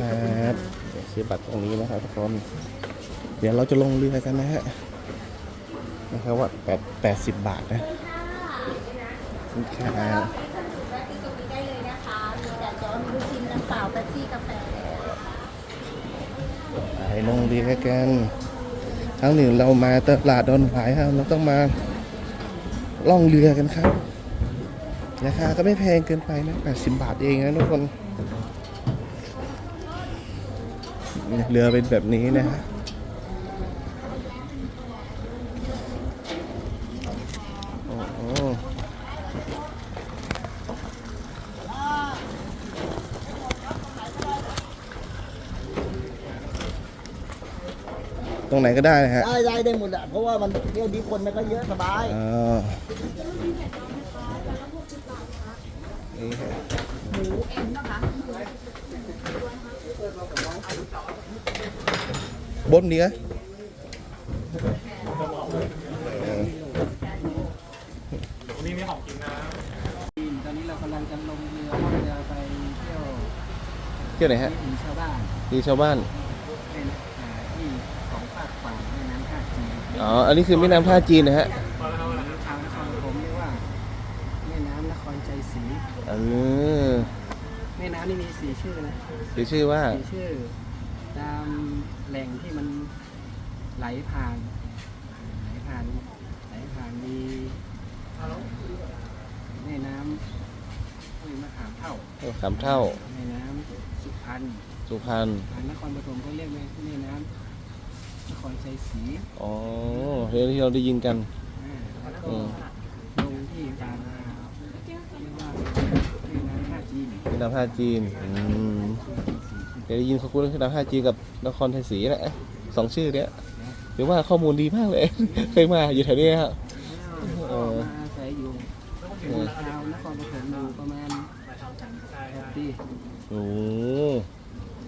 ครับเดี๋ยวซื้อบัตรตรงนี้นะครับทุกคนเดี๋ยวเราจะลงเรือกันนะฮะนะครับว่าแปดแปดสิบบาทนะขอบคุณครับแวะซื้อตรงนี้ได้เลยนะคะมีแต่จอมีลูกชิ้นน้ำเปล่าแป๊บซี่กาแฟไปลงเรือกันครั้งหนึ่งเรามาตลาดดอนหวายครับเราต้องมาล่องเรือกันครับราคาก็ไม่แพงเกินไปนะ80 บาทเองนะทุกคน เรือเป็นแบบนี้นะฮะโอ้โหตรงไหนก็ได้นะฮะ ได้ได้ได้หมดอะเพราะว่ามันเที่ยวนี้คนมันก็เยอะสบายอ๋อนี่ฮะบนดีอะตอนนี้เรากำลังจะ ลงเรือล่องเรือไปเที่ยวเที่ยวไหนฮะที่ชาวบ้านดีชาวบ้าน เป็นอ่าที่ของฝากฝั่งแม่น้ำท่าจีนอ๋อ อันนี้คือแม่น้ำท่าจีนนะฮะหรือชาวนครผมเรียกว่าแม่น้ำนครใจศรีเออแม่น้ำนี่มีสี่ชื่อนะคือชื่อว่าสี่ชื่อ ตามแหล่งที่มันไหลผ่าน ไหลผ่าน ไหลผ่านมีแม่น้ำห้วยมะขามเท่าสามเท่า แม่น้ำสุพรรณสุพรรณทางนครปฐมก็เรียกแม่แม่น้ำนครชัยศรีอ๋อเรื่องที่เราได้ยินกัน อ่าแล้วก็อืม ลงที่บางนาเรียกว่าแม่น้ำท่าจีนแม่น้ำท่าจีนอืม เดี๋ยวได้ยินเขาคุยเรื่องแม่น้ำท่าจีนกับนครชัยศรีแหละสองชื่อเนี้ยหรือว่าข้อมูลดีมากเลย เคยมาอยู่แถวนี้ครับเอออาศัยอยู่ชาวนครปฐมอยู่ประมาณแปดปีโอ้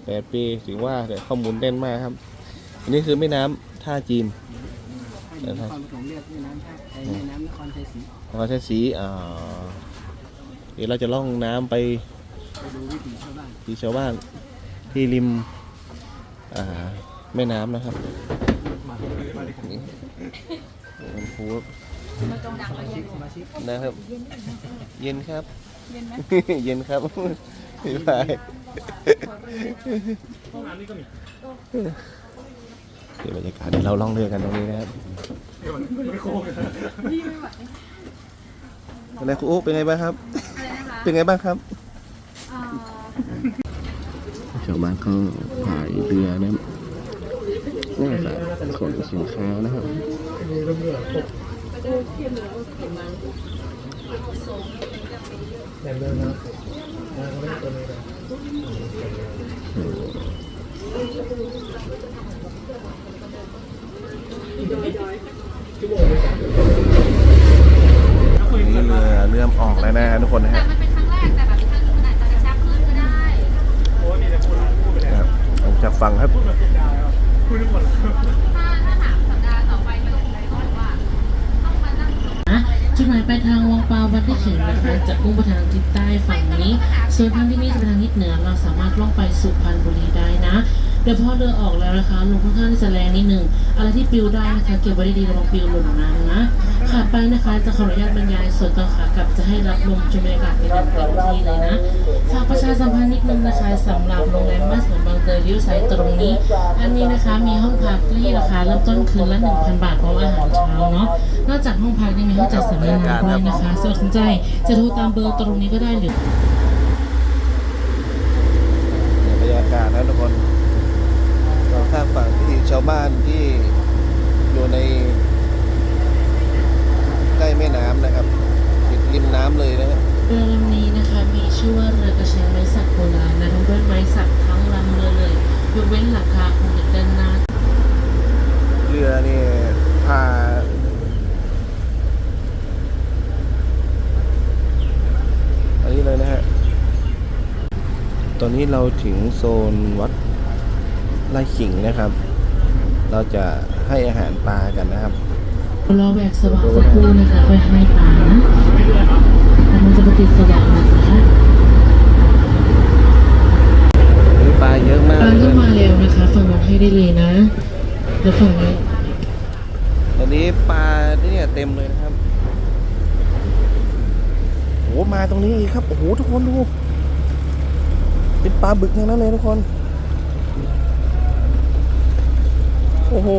แปดปีถึงว่าแต่ข้อมูลแน่นมากครับ อันนี้คือแม่น้ำท่าจีนถ้าอยู่นครปฐมเรียกแม่น้ำท่าไอ้แม่น้ำนครชัยศรีนครชัยศรีอ่าเดี๋ยวเราจะล่องน้ำไปไปดูวิถีชาวบ้านที่ชาวบ้าน ที่ริมอ่าแม่น้ำนะครับนี่โอ้โหสมาชิกสมาชิกนะครับ เย็นครับ เย็นไหมเย็นครับบ๊ายบายเดี๋ยวบรรยากาศเดี๋ยวเราล่องเรือกันตรงนี้นะครับอะไรครูอุ๊เป็นไงบ้างครับอะไรนะคะเป็นไงบ้างครับเอ่อ ชาวบ้านเขาขายเรือนะนี่ครับขนสินค้านะครับเรือเรือออกแล้วนะทุกคนนะฮะานั่งนะจุดหมายปลายทางวังปลาวัดที่เขียนนะคะจะมุ่งไปทางทิศใต้ฝั่งนี้ ส่วนทางที่นี่จะไปทางทิศเหนือ เราสามารถล่องไปสุพรรณบุรีได้นะเดี๋ยวพอเรือออกแล้วนะคะลมค่อนข้างที่จะแรงนิดนึงอะไรที่ปลิวได้นะคะเก็บไว้ดีๆระวังปลิวหล่นน้ำนะขาไปนะคะจะขออนุญาตบรรยายส่วนตอนขากลับจะให้รับลมชมบรรยากาศในเต็มที่เลยนะากประชาสัมพันธ์นิดนึงนะคะสำหรับโรงแรมบ้านสวนบางเตยเลี้ยวซ้ายตรงนี้ อันนี้นะคะมีห้องพักที่ราคาเริ่มต้นคืนละ1,000 บาทพร้อมอาหารเช้าเนาะนอกจากห้องพักยังมีห้องจัดสัมมนาด้วยนะคะสนใจจะโทรตามเบอร์ตรงนี้ก็ได้หรือบรรยากาศนะทุกคนสองข้างฝั่งที่ชาวบ้านที่อยู่ในใกล้แม่น้ำนะครับติดริมน้ำเลยนะฮะเรือลำนี้นะคะมีชื่อว่าเรือกระเช้งไม้สักโบราณนะทั้งด้วยไม้สักทั้งลำเรือเลยยกเว้นหลังคาคงจะด้านหน้า เรือนี่พาอันนี้เลยนะฮะ ตอ นนี้เราถึงโซนวัดไร่ขิงนะครับ เราจะให้อาหารปลากันนะครับรอแบกสว่างสักครู่นะคะไปให้ปลานะแต่มันจะปฏิดสว่างนะคะมีปลาเยอะให้ได้เลยนะเดี๋ยวฝั่งนี้ตอนนี้ปลาเนี่ยเต็มเลยนะครับโอ้มาตรงนี้อีกครับ โอ้โหทุกคนดู เป็นปลาบึกทั้งนั้นเลยทุกคน โอ้โห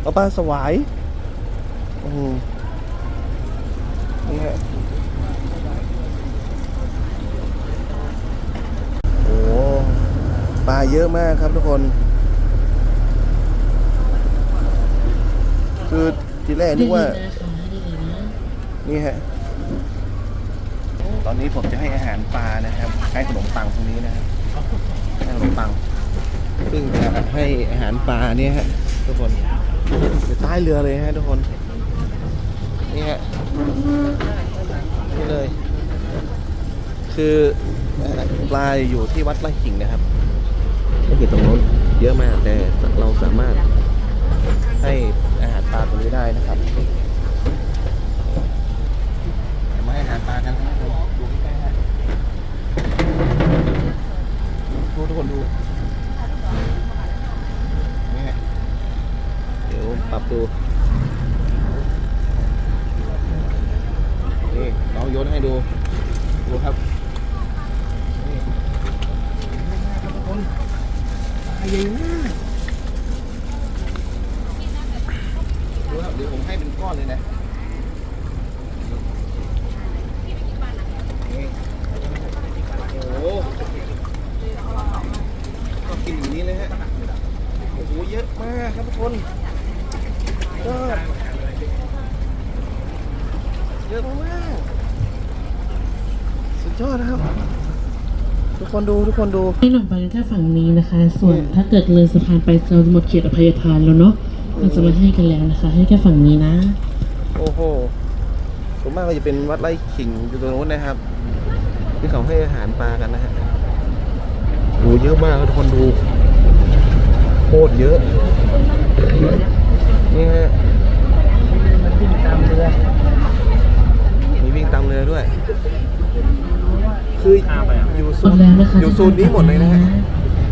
เอาปลาสวายโอ้โหนี่ฮะโอ้โหปลาเยอะมากครับทุกคน คือทีแรกนึกว่าได้เลยนะคะได้เลยนะนี่ฮะ ตอนนี้ผมจะให้อาหารปลานะครับ ให้ขนมปังตรงนี้นะครับให้ขนมปัง ซึ่งจะให้อาหารปลาเนี่ยฮะทุกคนอยู่ใต้เรือเลยฮะทุกคน นี่ฮะนี่เลย คือปลาอยู่ที่วัดไร่ขิงนะครับก็คือตรงโน้นเยอะมากแต่เราสามารถให้อาหารปลาตรงนี้ได้นะครับมาให้อาหารปลากันนะครับดูดูใกล้ๆฮะดู ทุกคนดูนี่เดี๋ยวปรับดูนี่น้องโยนให้ดู ดูครับนี่ทุกคนใหญ่มากดูครับเดี๋ยวผมให้เป็นก้อนเลยนะ นี่โอ้โหก็กินอย่างนี้เลยฮะ โอ้โห เยอะมากครับทุกคนยอดเยอะมากสุด ยอดนะครับ ทุกคนดูทุกคนดูให้หนมปังแค่ฝั่งนี้นะคะ ส่วนถ้าเกิดเลยสะพานไปจะหมดเขตอภัยทานแล้วเนาะเราจะไม่ให้กันแล้วนะคะ ให้แค่ฝั่งนี้นะ โอ้โหส่วนมากก็จะเป็นวัดไร่ขิงอยู่ตรงนู้นนะครับ ที่เขาให้อาหารปลากันนะฮะโอ้เยอะมากครับทุกคนดูโคตรเยอะ นี่ฮะมันวิ่งตามเรือมีวิ่งตามเรือด้วย คืออยู่หมโซดนแล้วนะคะอยู่โซนนี้หมดเลยนะฮะ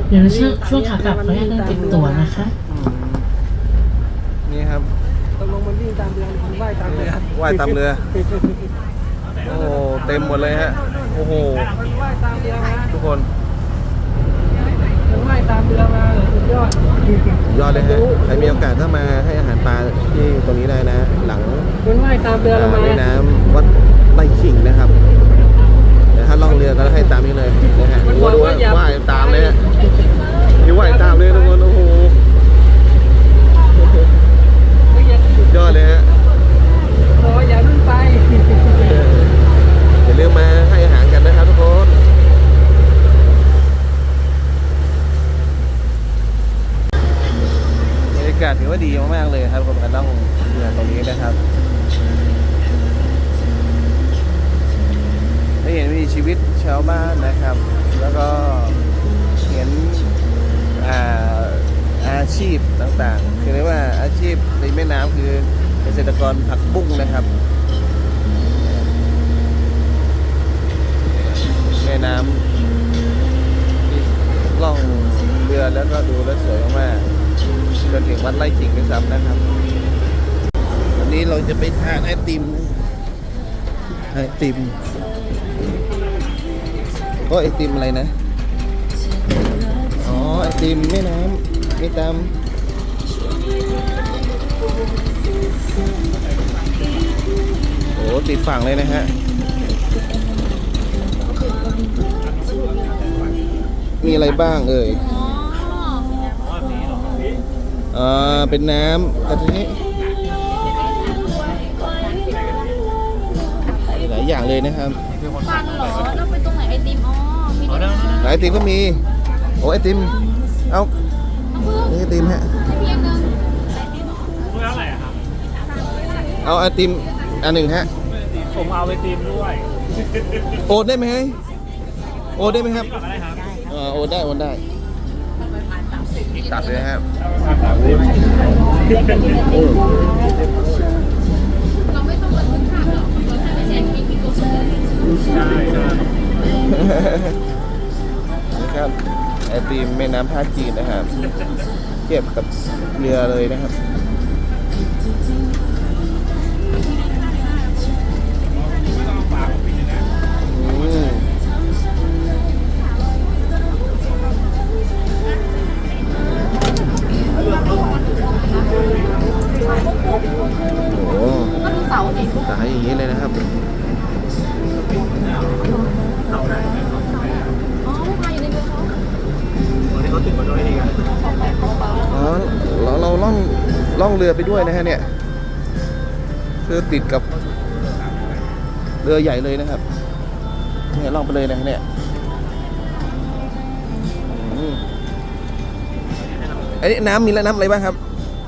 เดี๋ยวในช่วงช่วงขากลับเขาให้เดินติดตัวนะคะนี่ครับตกลงมันวิ่งตามเรือหรือมันว่ายตามเรือว่ายตามเรือ โอ้โหเต็มหมดเลยฮะโอ้โหมันว่ายตามเรือมาทุกคนมันว่ายตามเรือมาเหรอสุดยอดสุดยอดเลยฮะใครมีโอกาสก็มาให้อาหารปลาที่ตรงนี้ได้นะ หลังมันว่ายตามเรือเรามาแม่น้ำวัดไร่ขิงนะครับแต่ถ้า ล่องเรือก็ให้ตามนี้เลยนะฮะดูว่าดูว่าว่ายตามเลยฮะนี่ว่ายตามเลยทุกคนโอ้โหสุดยอดเลยฮะโอ้ยอย่าเพิ่งไปอย่าลืมมาให้อาหารกันนะครับทุกคนบรรยากาศถือว่าดีมากๆเลยครับกับการล่องเรือตรงนี้นะครับได้เห็นวิถี ชาวบ้านนะครับ แล้วก็เห็นอาอาชีพต่างๆ คือเรียกว่าอาชีพในแม่น้ำคือเกษตรกรผักบุ้งนะครับ แม่น้ำล่องเรือแล้วก็ดูแล้วสวยมากจนถึงวัดไร่ขิงด้วยซ้ำนะครับ วันนี้เราจะไปทานไอติมไอติม ก็ไอติมอะไรนะ อ๋อ ไอติมแม่น้ำไม่ตามโอ้ติดฝั่งเลยนะฮะ มีอะไรบ้างเอ่ยอ่าเป็นน้ำกะทิหลายอย่างเลยนะครับฟังเหรอ แล้วไปตรงไหนไอติม อ๋อมีแต่หลายไอติมก็มี โอ้ไอติม เอาน้ำผึ้งนี่ไอติมฮะเพียงหนึ่งเอาไอติมอันหนึ่งฮะ ผมเอาไปตีมด้วยโอนได้ไหมโอนได้ไหมครับเออโอนได้โอนได้ตัดเลยครับ โอ้ น้ำท่าจีนนะครับเทียบกับเรือเลยนะครับอืมโอ้โหก็ดูเสาดิสายอย่างนี้เลยนะครับ ล่องเรือไปด้วยนะฮะเนี่ยคือติดกับเรือใหญ่เลยนะครับเนี่ยล่องไปเลยนะฮะเนี่ยอืมอันนี้น้ำมีแล้วน้ำอะไรบ้างครับ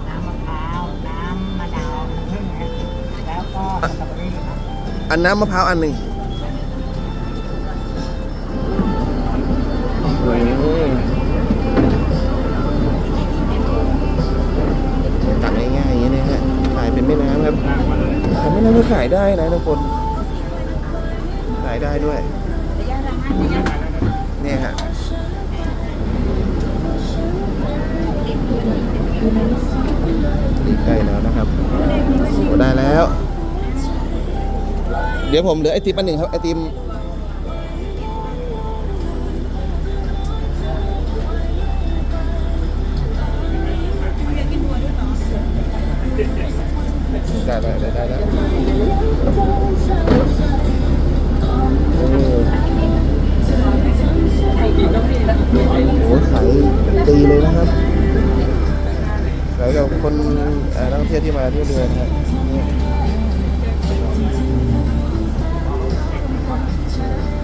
น้ำมะพร้าว น้ำมะนาวน้ำผึ้งนะแล้วก็สตรอเบอรี่ครับอันน้ำมะพร้าวอันหนึ่ง ก็ขายได้นะทุกคน ขายได้ด้วย เนี่ยฮะใกล้แล้วนะครับโอ้ได้แล้ว เดี๋ยวผมเหลือไอติมอันหนึ่งครับไอติม เที่ยวที่มาเที่ยวเรือนะ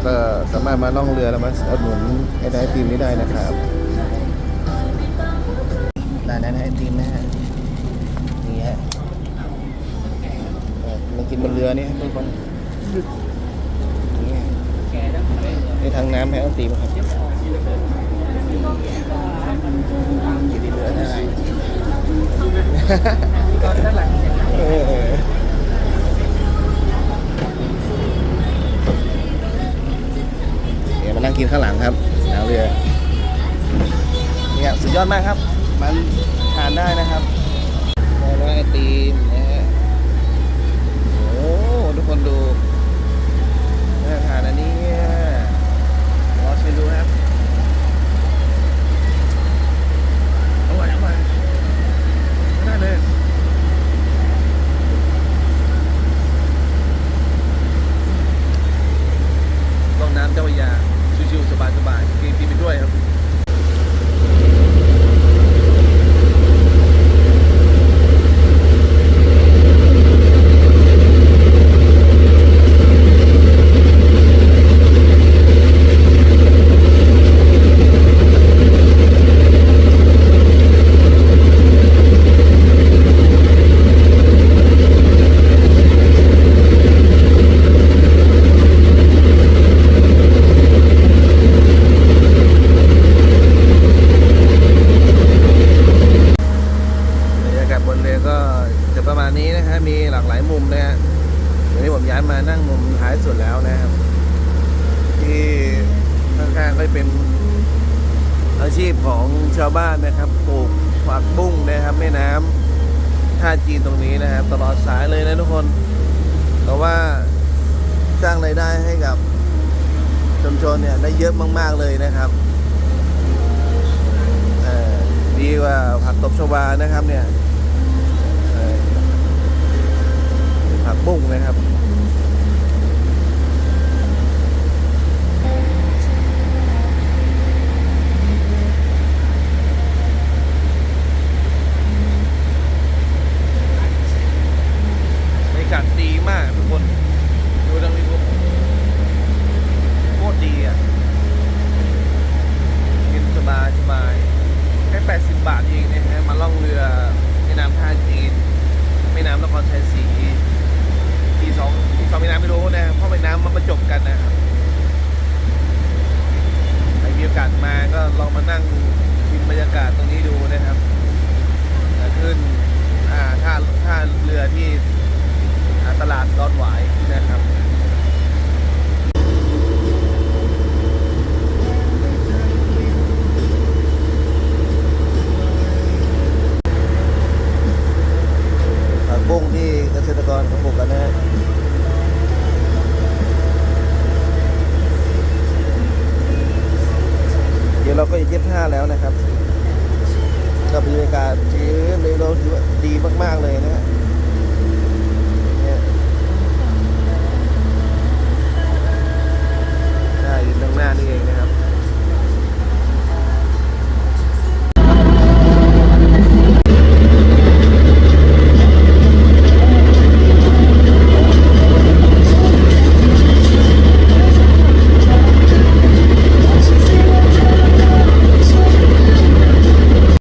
ก็สามารถมาล่องเรือแล้วมาอุดหนุนไอไอติมนี้ได้นะครับได้ได้ไอติมนะฮะนี่ฮะมากินบนเรือนี่ทุกคนนี่แกแล้วเลยนี่ทางน้ำแพ้ต้องตีมครับกินเรือได้ ตอนด้านหลังเออเดี๋ยวมานั่งกินข้างหลังครับหนาวเรือเนี่ยสุดยอดมากครับ มันทานได้นะครับได้แล้วไอติมนะฮะโอ้ทุกคนดู น่าทานอันนี้รอชิมดูครับอร่อยอร่อยได้เลยลองน้ำเจ้าพระยา ชิวๆสบายๆกินกินไปด้วยครับ บรรยากาศบนเรือก็จะประมาณนี้นะฮะ มีหลากหลายมุมนะฮะวันนี้ผมย้ายมานั่งมุมท้ายสุดแล้วนะครับ ที่ข้างๆก็เป็นอาชีพของชาวบ้านนะครับปลูกผักบุ้งนะครับแม่น้ำ ท่าจีนตรงนี้นะครับ ตลอดสายเลยนะทุกคน แต่ว่าสร้างรายได้ให้กับชุมชนเนี่ยได้เยอะมาก ๆ เลยนะครับดีกว่าผักตบชวานะครับเนี่ยผักบุ้งนะครับาศชื้เลยเราถือว่าดีมาก ๆ เลยนะฮะได้ยินตรงหน้านี่เอง